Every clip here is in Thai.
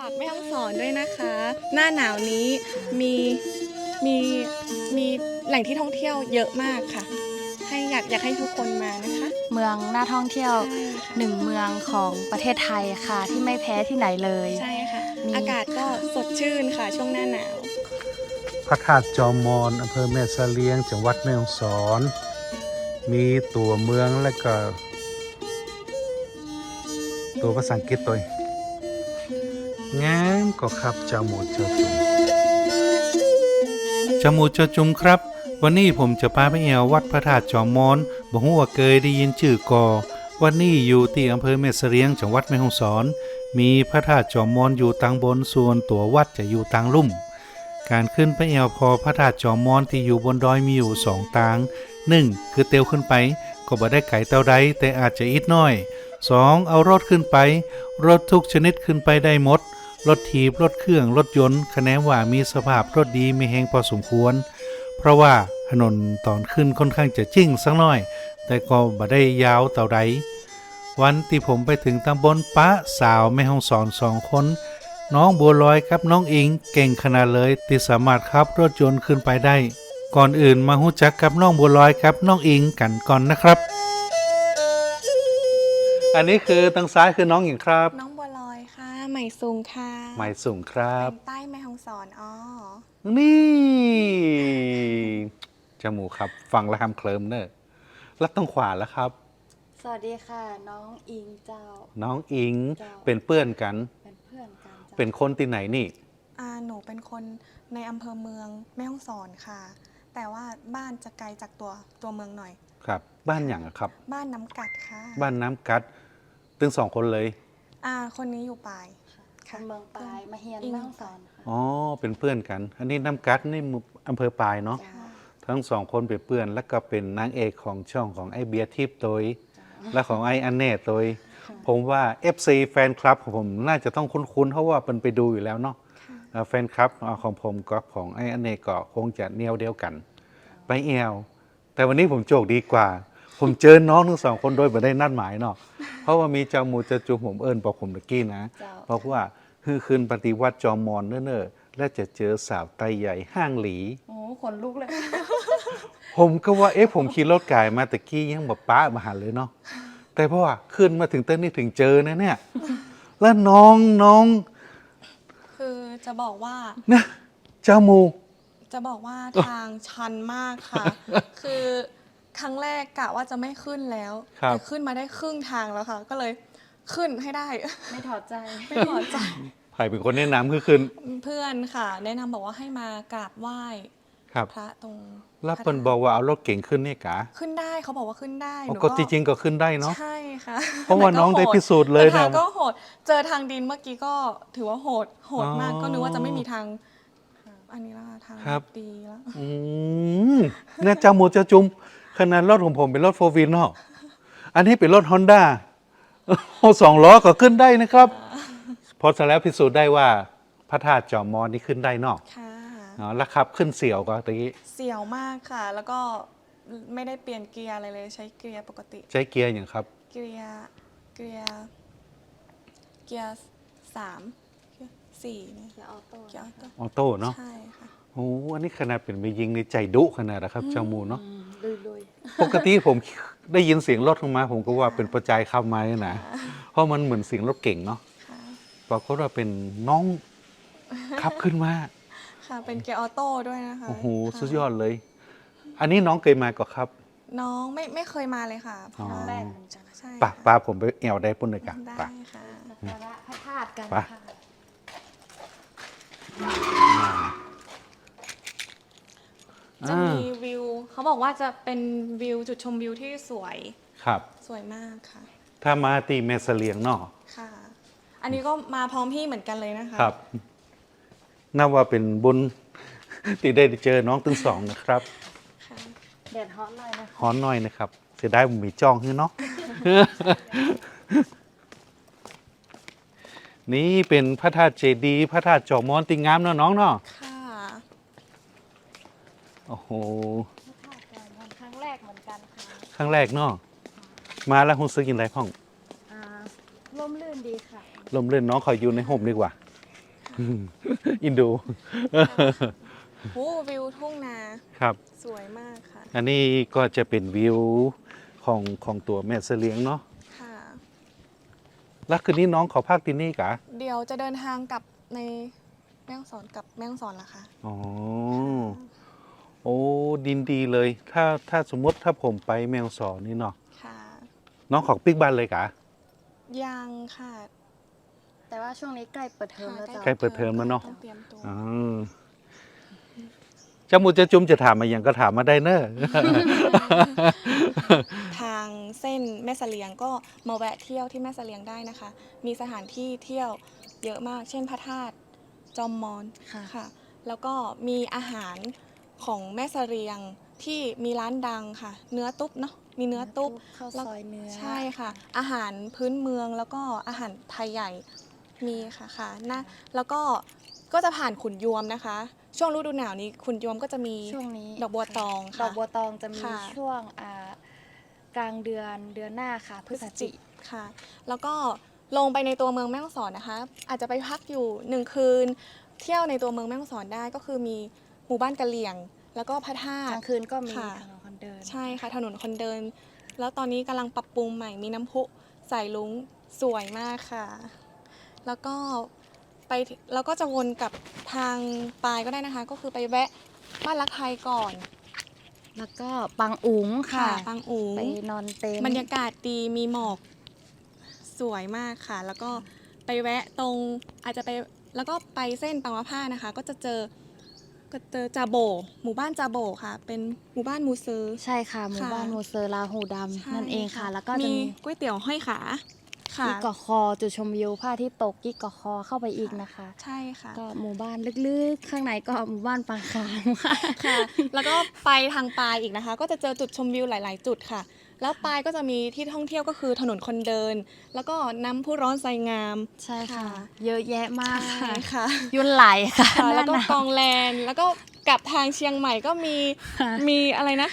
ฝากแม่ห้องสอนด้วยนะคะ หน้าหนาวนี้มีมีมีแหล่งที่ท่องเที่ยวเยอะมากค่ะ ให้อยากอยากให้ทุกคนมานะคะเมืองน่าท่องเที่ยวใช่ค่ะหนึ่งเมืองของประเทศไทยค่ะ ที่ไม่แพ้ที่ไหนเลย ใช่ค่ะมีอากาศก็สดชื่นค่ะ ช่วงหน้าหนาว พระธาตุจอมมอนอำเภอแม่สะเลียงจังหวัดแม่ฮ่องสอน มีตัวเมืองและก็ ตัวภาษาอังกฤษตัวเอ งงามก็ครับจามูเจาจุมจามูเจาจุมครับ วันนี้ผมจะพาไปแอววัดพระธาตุจอมมอนบ่ฮู้ว่าเคยได้ยินชื่อกอวันนี้อยู่ที่อำเภอแม่สเลียงจังหวัดแม่ฮ่องสอน มีพระธาตุจอมมอนอยู่ตังบนส่วนตัววัดจะอยู่ตังลุ่ม การขึ้นไปแอวพอพระธาตุจอมมอนที่อยู่บนดอยมีอยู่สองทางหนึ่งคือเตียวขึ้นไปก็บ่ได้ไก่เต่าใดแต่อาจจะอิดน้อยสองเอารถขึ้นไป รถทุกชนิดขึ้นไปได้หมด รถถีบรถเครื่องรถยนต์คะแนนว่ามีสภาพรถดีมีแหงพอสมควร เพราะว่าถนนตอนขึ้นค่อนข้างจะจิ้งสักหน่อย แต่ก็บ่ได้ยาวเต่าใดวันที่ผมไปถึงตำบลปะสาวแม่ห้องสอนสองคน น้องบัวลอยกับน้องอิงเก่งขนาดเลยที่สามารถขับรถยนต์ขึ้นไปได้ ก่อนอื่นมาหู้จักกับน้องบัวลอยกับน้องอิงกันก่อนนะครับ อันนี้คือทางซ้ายคือน้องอิงครับน้อง ใหม่ซุงค่ะหมายสูงครับ เป็นใต้แม่ฮ่องสอนอ๋อนี่จมูกครับ ฟังแล้วคำเคลิมเนอะแล้วต้องขวาแล้วครับ สวัสดีค่ะ น้องอิงเจ้า น้องอิงเจ้าเป็นเพื่อนกัน เป็นเพื่อนกันจ้าเป็นคนที่ไหนนี่ อ่าหนูเป็นคนในอำเภอเมืองแม่ฮ่องสอนค่ะ แต่ว่าบ้านจะไกลจากตัวตัวเมืองหน่อย ครับ บ้านอย่างอะครับ บ้านน้ำกัดค่ะบ้านน้ำกัดตึงสองคนเลย อ่า คนนี้อยู่ปลายคค่ะนเมืองปลายมาเฮียนอิงแม่ฮ่องสอนค่ะอ๋อ เป็นเพื่อนกัน อันนี้น้ำกัดนี่หมู่อำเภอปลายเนาะ จ้าทั้งสองคนเป็นเพื่อน แล้วก็เป็นนางเอกของช่องของไอเบียร์ทิพย์ตัวและของไออันเน่ตัวผมว่า FC แฟนคลับของผมน่าจะต้องคุ้นๆ เพราะว่าเป็นไปดูอยู่แล้วเนาะเอ่อแฟนคลับของผมกับของไออันเน่ก็คงจะแนวเดียวกัน ไปแอวแต่วันนี้ผมโจกดีกว่า ผมเจอน้องทั้งสองคนโดยไม่ได้นัดหมายเนาะ เพราะว่ามีเจ้าหมูเจะจูผมเอิญบอกผมตะกี้นะเจ้าเพราะว่าคือคืนปฏิวัติจอมมอนเน้อๆและจะเจอสาวไตใหญ่ห้างหลี โอ้ขนลุกเลย ผมก็ว่าเอ๊ะผมขี่รถไก่มาตะกี้ยังแบบป้ามาหาเลยเนาะแต่เพราะว่าขึ้นมาถึงเต้นนี่ถึงเจอนะเนี่ย แล้วน้องน้อง คือจะบอกว่านะเจ้าหมู จะบอกว่าทางชันมากค่ะ คือ ครั้งแรกกะว่าจะไม่ขึ้นแล้วครับ แต่ขึ้นมาได้ครึ่งทางแล้วค่ะ ก็เลยขึ้นให้ได้ ไม่ถอดใจ ไม่พอใจ ใครเป็นคนแนะนำคือขึ้นเพื่อนค่ะ แนะนำบอกว่าให้มากราบไหว้ครับพระตรงแล้วพระเปิ้นธาตุบอกว่าเอารถเก่งขึ้นนี่กะขึ้นได้เขาบอกว่าขึ้นได้อ๋อหนูก็จริงๆก็ขึ้นได้เนาะ ใช่ค่ะเพราะว่าแต่ก็น้องได้โหพิสูจน์เลยแต่ทางนะก็โหดเจอทางดินเมื่อกี้ก็ถือว่าโหดโหดมากอ๋อก็นึกว่าจะไม่มีทาง อันนี้ละทางครับ ดีแล้ว อืมเนี่ยเจ้าหมูเจ้าจุม ขนาดรถของผมเป็นรถโฟวินเนาะอันนี้เป็นรถฮอนด้าโอ้สองล้อก็ขึ้นได้นะครับ พอเสร็จแล้วพิสูจน์ได้ว่าพระธาตุจอมมอนนี่ขึ้นได้เนาะค่ะอ๋อแล้วขับขึ้นเสี่ยวก็ตะกี้เสียวมากค่ะ แล้วก็ไม่ได้เปลี่ยนเกียร์อะไรเลยใช้เกียร์ปกติ ใช้เกียร์อย่างครับ เกียร์เกียร์เกียร์สามเกียร์สี่เนี่ยเกียร์ออโต้เกียร์ออโต้ออโต้เนาะใช่ค่ะโอ้อันนี้ขนาดเป็นไปยิงในใจดุขนาดนะครับเจ้าหมูเนาะ ลุยลุยปกติผมได้ยินเสียงรถเข้ามา ผมก็ว่าเป็นประจายเข้ามาเนี่ยนะเพราะมันเหมือนเสียงรถเก่งเนาะค่ะปรากฏว่าเป็นน้องขับขึ้นมาค่ะเป็นเกียร์ออโต้ด้วยนะคะโอ้โหค่ะสุดยอดเลย อันนี้น้องเคยมาก็ครับ น้องไม่ไม่เคยมาเลยค่ะเพอ๋อราะแรว่ากเหมือนกันใช่ปะปาผมไปแอวได้ปุ่นเลยกันได้ปะค่ะสักการะพระธาตุกันไป ค่ะ จะมีวิว เขาบอกว่าจะเป็นวิวจุดชมวิวที่สวยครับ สวยมากค่ะ ถ้ามาตีเมสเลียงเนาะค่ะ อันนี้ก็มาพร้อมพี่เหมือนกันเลยนะคะ ครับนับว่าเป็นบุญ ที่ได้เจอน้องตึงสองนะครับค่ะแดดฮ้อนหน่อยนะคะ ฮ้อนหน่อยนะครับ เสียดายผมมีจ้องให้เนาะ นี่เป็นพระธาตุเจดีย์พระธาตุจอมมอนติงามเนาะน้องเนาะค่ะ โอ้โหพระธาตุกันวันครั้งแรกเหมือนกันค่ะครั้งแรกเนาะมาแล้วคุณซื้อกินอะไรพ่อง อ่าร่มรื่นดีค่ะ ลมเล่นน้องขออยู่ในห่มดีกว่า อินดู โอ้วิวทุ่งนาครับ สวยมากค่ะ อันนี้ก็จะเป็นวิวของของตัวแม่เสลียงเนาะค่ะ แล้วคืนนี้น้องขอพักที่นี่กะเดี๋ยวจะเดินทางกลับในแม่ฮ่องสอนกับแม่ฮ่องสอนละค่ะอ๋อ โอ้ดินดีเลย ถ้าถ้าสมมติถ้าผมไปแมวสอนนี่เนาะค่ะ น้องขอปิกบ้านเลยกะยังค่ะ แต่ว่าช่วงนี้ใกล้เปิดเทอมแล้วเจ้าใกล้เปิดเทอมแล้วเนอะต้องเตรียมตัว อ๋อจะมูจะจุมจะถามมาอย่างก็ถามมาได้เนอะ ทางเส้นแม่เสลียงก็มาแวะเที่ยวที่แม่เสลียงได้นะคะ มีสถานที่เที่ยวเยอะมาก เช่นพระธาตุจอมมอนค่ะ ค่ะ แล้วก็มีอาหาร ของแม่เสลียงที่มีร้านดังค่ะ เนื้อตุ๊บเนาะมีเนื้อตุ๊บข้าวซอยเนื้อใช่ค่ะ อาหารพื้นเมืองแล้วก็อาหารไทยใหญ่มีค่ะค่ะนะแล้วก็ก็จะผ่านขุนยวมนะคะ ช่วงฤดูหนาวนี้ขุนยวมก็จะมีช่วงนี้ดอกบัวตองดค่ะอกบัวตองจะมีค่ะช่วงอ่ากลางเดือนเดือนหน้าค่ะ พฤศจิค่ะ แล้วก็ลงไปในตัวเมืองแม่ฮ่องสอนนะคะ อาจจะไปพักอยู่หนึ่งคืน เที่ยวในตัวเมืองแม่ฮ่องสอนได้ก็คือมีห มู่บ้านกะเหลี่ยง แล้วก็พระธากตุลางคืนก็มีค่ะ ถนนคนเดิน ใช่ค่ะถนนคนเดิน แล้วตอนนี้กำลังปรับปรุงใหม่มีน้ำพุใส่ลุงสวยมากค่ะ แล้วก็ไปแล้วก็จะวนกลับทางปลายก็ได้นะคะ ก็คือไปแวะบ้านรักไทยก่อนแล้วก็ปังอุ๋งค่ะ บางอูไปนอนเต็นท์บรรยากาศดีมีหมอกสวยมากค่ะ แล้วก็ไปแวะตรงอาจจะไปแล้วก็ไปเส้นปังมะผ้านะคะ ก็จะเจอ ก็เจอจาโบ หมู่บ้านจาโบค่ะ เป็นหมู่บ้านมูซือใช่ค่ะหมู่ค่ะบ้านโมเซอร์ลาหูดำใช่นั่นเองค่ะ แล้วก็จะมีมีก๋วยเตี๋ยวห้อยขาค่ะ กิ๊กกอคอจุดชมวิวพระอาที่ตกกิ๊กกอคอเข้าไปอีกนะคะ ใช่ค่ะ ก็หมู่บ้านลึกๆ ข้างในก็หมู่บ้านปางคามค่ะ ค่ะ แล้วก็ไปทางปลายอีกนะคะ ก็จะเจอจุดชมวิวหลาย ๆ จุดค่ะ แล้วปลายก็จะมีที่ท่องเที่ยวก็คือถนนคนเดิน แล้วก็น้ำพุร้อนไซงาม ใช่ค่ะค่ะเยอะแยะมากใช่ค่ะ ยุ่นไหลค่ะค่ะแล้วก็หน้าหนากองแลนแล้วก็กลับทางเชียงใหม่ก็มีค่ะมีอะไรนะ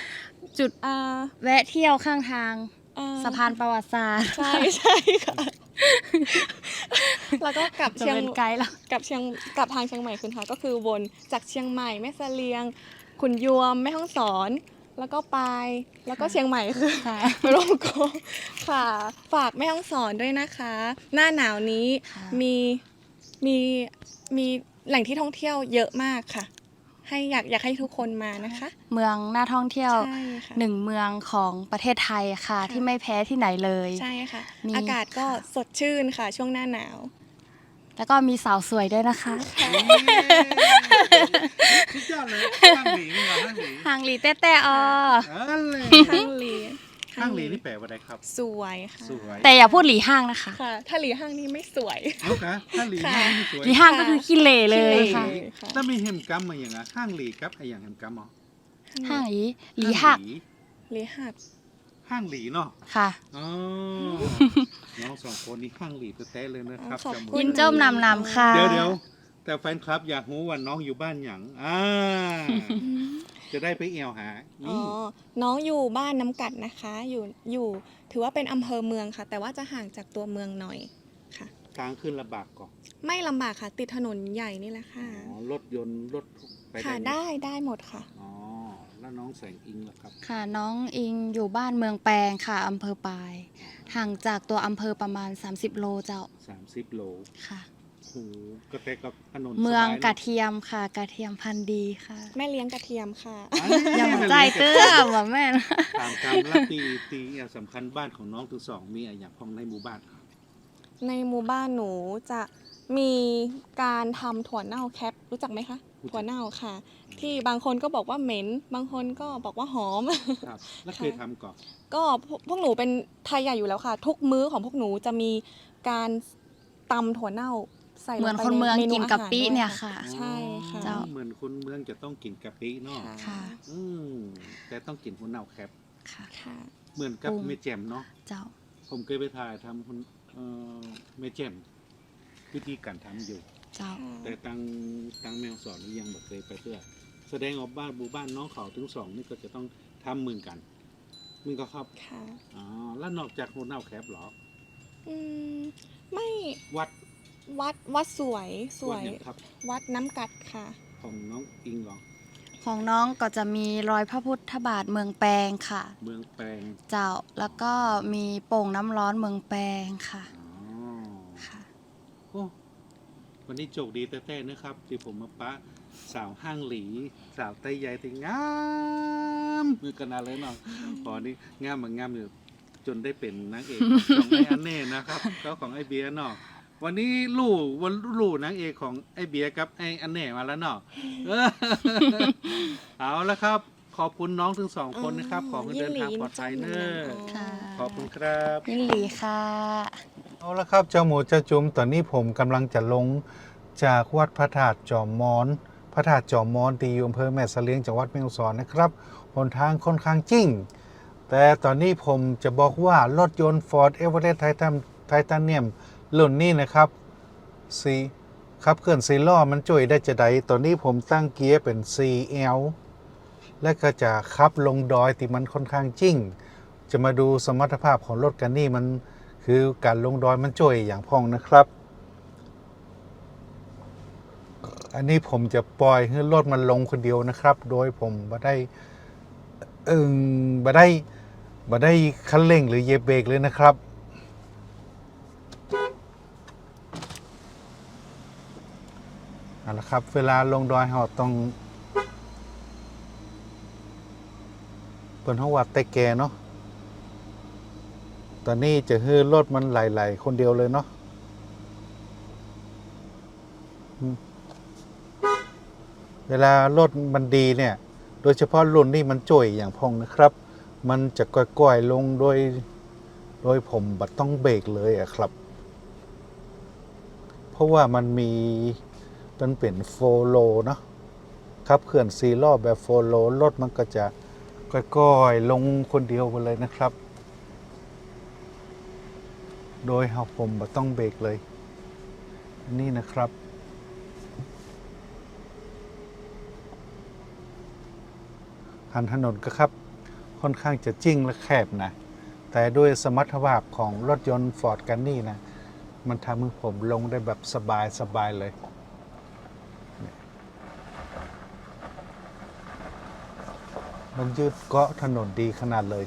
จุดอ่าแวะเที่ยวข้างทางอ่สะพานประวัติศาสตร์ ใช่ใช่ค่ะแล้วก็กลับจะเชียงเป็นไกด์แล้วกลับเชียงกลับทางเชียงใหม่คืนค่ะก็คือวนจากเชียงใหม่แม่เสลียง ขุนยวมแม่ฮ่องสอน แล้วก็ไปแล้วก็ค่ะเชียงใหม่คือค่ะไปร่วมโกงค่ะ ฝากแม่ฮ่องสอนด้วยนะคะ หน้าหนาวนี้ค่ะมีมีมีแหล่งที่ท่องเที่ยวเยอะมากค่ะ ให้อยากอยากให้ทุกคนมานะคะ เมืองน่าท่องเที่ยวใช่ค่ะหนึ่งเมืองของประเทศไทยค่ะค่ะ ที่ไม่แพ้ที่ไหนเลยใช่ค่ะมีอากาศก็ค่ะสดชื่นค่ะ ช่วงหน้าหนาว แล้วก็มีสาวสวยด้วยนะคะ สุดยอดเลยห้างหลีนี่เหรอห้างหลีหางหลีแต้แต่อออันเลยข้างหลีห้างหลีนี่แปลว่าอะไรครับ สวยค่ะสวยแต่อย่าพูดหลีห้างนะคะ ค่ะ ถ้าหลีห้างนี่ไม่สวย เอาคะห้างหลีค่ะห้างนี่สวยหลีห้างก็คือขี้เหร่เลยค่ะขี้เหร่ค่ะแล้วมีเฮมกัมมาอย่างไงห้างหลีกับไออย่างเฮมกัมเหรอห้างหลีหลีหักหลีหัก ห้างหลีเนาะค่ะ อ๋อน้องสองคนนี้ห้างหลีแท้ๆเลยนะครับขอบจำคุณยินเจ้านำนำค่ะ เดี๋ยวเดี๋ยวแต่แฟนคลับอยากรู้ว่าน้องอยู่บ้านหยังอ่าจะได้ไปเอวหาอ๋อ นี่ น้องอยู่บ้านน้ำกัดนะคะ อยู่ อยู่ ถือว่าเป็นอำเภอเมืองค่ะ แต่ว่าจะห่างจากตัวเมืองหน่อยค่ะทางขึ้นลำบากก่อนไม่ลำบากค่ะ ติดถนนใหญ่นี่แหละค่ะ อ๋อรถยนต์รถไปค่ะ ไหมได้ ได้หมดค่ะอ๋อ แล้วน้องแสงอิงล่ะครับ ค่ะน้องอิงอยู่บ้านเมืองแปลงค่ะอำเภอปาย ห่างจากตัวอำเภอประมาณ 30 โลเจ้า30 โลค่ะโอ้โหก็แต่กับถนนเมืองสบายกระเนาเทียมค่ะ กระเทียมพันธุ์ดีค่ะ แม่เลี้ยงกระเทียมค่ะอันอย่านี้มาใจเตื้อว่าแม่นะตามตามลัตีตีอย่างสำคัญบ้านของน้องทั้งสองมีอะไรอย่างพ้องในหมู่บ้านครับในหมู่บ้านหนูจะมีการทำถั่วเน่าแคปรู้จักไหมคะ ถั่วเน่าค่ะ ที่บางคนก็บอกว่าเหม็น บางคนก็บอกว่าหอม ครับแล้วเคยทำก่อนก็พวกพวกหนูเป็นไทยใหญ่อยู่แล้วค่ะ ทุกมื้อของพวกหนูจะมีการตำถั่วเน่าใส่ลงเหมือนไปคนเมืองใกินกะปิอาหารด้วเนี่ยค่ะ ใช่ค่ะเจ้า เหมือนคนเมืองจะต้องกินกะปิเนาะค่ะ อืมแต่ต้องกินหัวเน่าแคบค่ะ ค่ะ เหมือนกับปรุงเมแจมเนาะเจ้าผมเคยไปถ่ายทำคนเอ่อเมแจมวิธีการทำอยู่ เจ้า แต่ตังตังแมวสอนนี่ยังบอกเคยไปเพื่อ แสดงออกบ้านบูบ้านน้องเขาถึงสองนี่ก็จะต้องทำเหมือนกันมึงก็ครับค่ะ อ๋อแล้วนอกจากหัวเน่าแคบเหรอ อืม ไม่วัดวัดวัดสวยสวยดเนี่ครับ วัดน้ำกัดค่ะ ของน้องอิงเหรอของน้องก็จะมีรอยพระพุทธบาทเมืองแปลงค่ะ เมืองแปลงเจ้าแล้วก็มีโป่งน้ำร้อนเมืองแปลงค่ะ อ๋อ ค่ะ โอ้ วันนี้โจกดีแต่ๆนะครับที่ผมมาปะสาวห้างหลี สาวไต้ใหญ่ที่งามมือกันนาเลยเนาะพอนี้งามมางามอยู่จนได้เป็นนางเอกของไอ้อันเน่นะครับก็ของไอ้เบียร์เนาะวันนี้ลู่วันลู่นางเอกของไอ้เบียร์กับไอ้อันเน่มาแล้วเนาะเออเอาละครับ ขอบคุณน้องทั้งสองคนนะครับ ขอให้เดินทางปลอดภัยเนอะค่ะขอบคุณครับยินหลีค่ะ เอาละครับเจ้าหมูเจ้าจุมตอนนี้ผมกำลังจะลงจากวัดพระธาตุจอมมอน พระธาตุจอมมอนที่อยู่อำเภอแม่สเลียงจังหวัดแม่ฮ่องสอนนะครับหนทางค่อนข้างจริงแต่ตอนนี้ผมจะบอกว่ารถยนต์ Ford Everest Titan Titanium รุ่นนี้นะครับสีขับเคลื่อนสีล้อมันจ่วยได้จะใดตอนนี้ผมตั้งเกียร์เป็น CL และก็จะขับลงดอยที่มันค่อนข้างจริงจะมาดูสมรรถภาพของรถกันนี่มัน คือการลงดอยมันจ่วยอย่างพองนะครับ อันนี้ผมจะปล่อยให้รถมันลงคนเดียวนะครับ โดยผมบ่ได้เอิงบ่ได้บ่ได้คันเร่งหรือเหยียบเบรกเลยนะครับเอาละครับ เวลาลงดอยเราต้องเปิดห้องวัดแต่แกเนาะ ตอนนี้จะให้รถมันไหลๆคนเดียวเลยเนาะเวลารถมันดีเนี่ย โดยเฉพาะรุ่นนี้มันจ่วยอย่างพองนะครับ มันจะก่อยๆลงโดย โดยผมบัดต้องเบรกเลยอะครับ เพราะว่ามันมีมันเป็นโฟโลเนาะครับเขื่อนซีรอบแบบโฟโลรถมันก็จะก่อยๆลงคนเดียวไปเลยนะครับ โดยเฮาผมบ่ต้องเบรกเลย นี่นะครับหันถนนก็ครับ ค่อนข้างจะจิ้งและแคบนะ แต่ด้วยสมรรถภาพของรถยนต์ฟอร์ดกันนี่นะ มันทำให้ผมลงได้แบบสบายสบายเลยมันยืดเกาะถนนดีขนาดเลย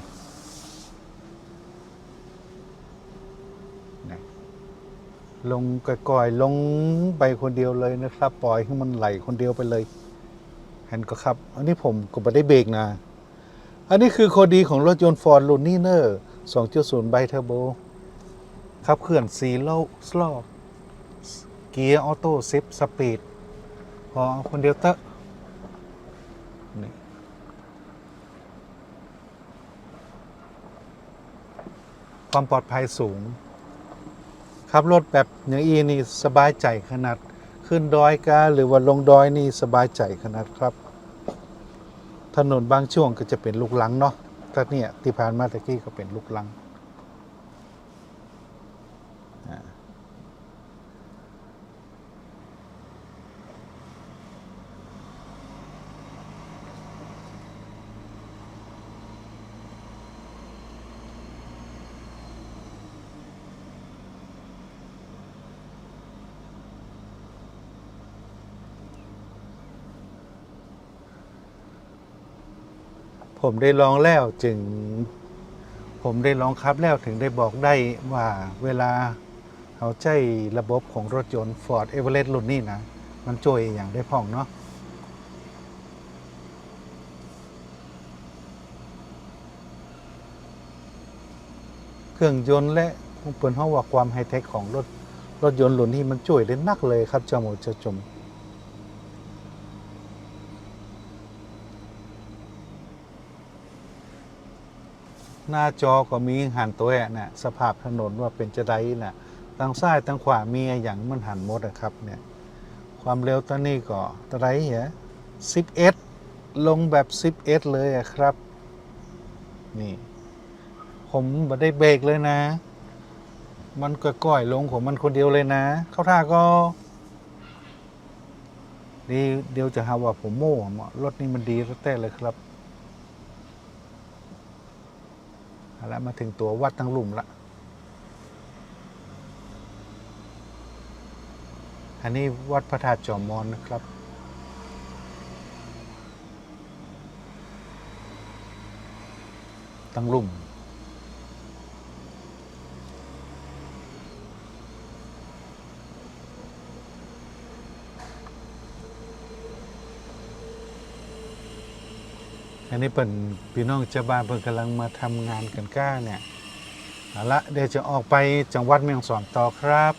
ลงก่อยๆลงไปคนเดียวเลยนะครับ ปล่อยให้มันไหลคนเดียวไปเลยเห็นก็ครับ อันนี้ผมก็ไม่ได้เบรกนะ อันนี้คือข้อดีของรถยนต์ Ford l u n i n e r 2.0ไบเทอร์โบขับเคลื่อน4โลสลอบเกียร์ออโต้ซิปสปีดพอคนเดียวเตอะนี่ความปลอดภัยสูง ขับรถแบบอย่างอีนี่สบายใจขนาด ขึ้นดอยกาหรือว่าลงดอยนี่สบายใจขนาดครับ ถนนบางช่วงก็จะเป็นลูกลังเนาะถ้าเนี่ยที่ผ่านมาตะกี้ก็เป็นลูกลัง ผมได้ลองแล้วจึง ผมได้ลองขับแล้วถึงได้บอกได้ว่าเวลาเขาใช้ระบบของรถยนต์ Ford Everest รุ่นนี้นะ มันจ่วยอย่างได้พ่องเนาะเครื่องยนต์และเปิดห้องว่าความไฮเทคของรถรถยนต์รุ่นนี้มันจ่วยได้นักเลยครับเจ้าหมูเจ้าจม หน้าจอก็มีหันตัวแอะน่ะสภาพถนนว่าเป็นจะไดน่ะทางซ้ายทางขวามีอย่างมันหันหมดอะครับเนี่ยความเร็วตอนนี้ก็ตะไรเหรอสิบเอสลงแบบสิบเลยอะครับ นี่ ผมไม่ได้เบรกเลยนะ มันก่อยลงของมันคนเดียวเลยนะ เข้าท่าก็ดีเดียวจะหาว่าผมโม่รถนี้มันดีแล้วแต่เลยครับ เอาละมาถึงตัววัดตั้งหลุมละ อันนี้วัดพระธาตุจอมมอนนะครับ ตั้งลุ่ม อันนี้เป็นพี่น้องเจ้าบ้านเพิ่นกำลังมาทำงานกันก้าเนี่ยเอาละเดี๋ยวจะออกไปจังหวัดแม่ฮ่องสอนต่อครับ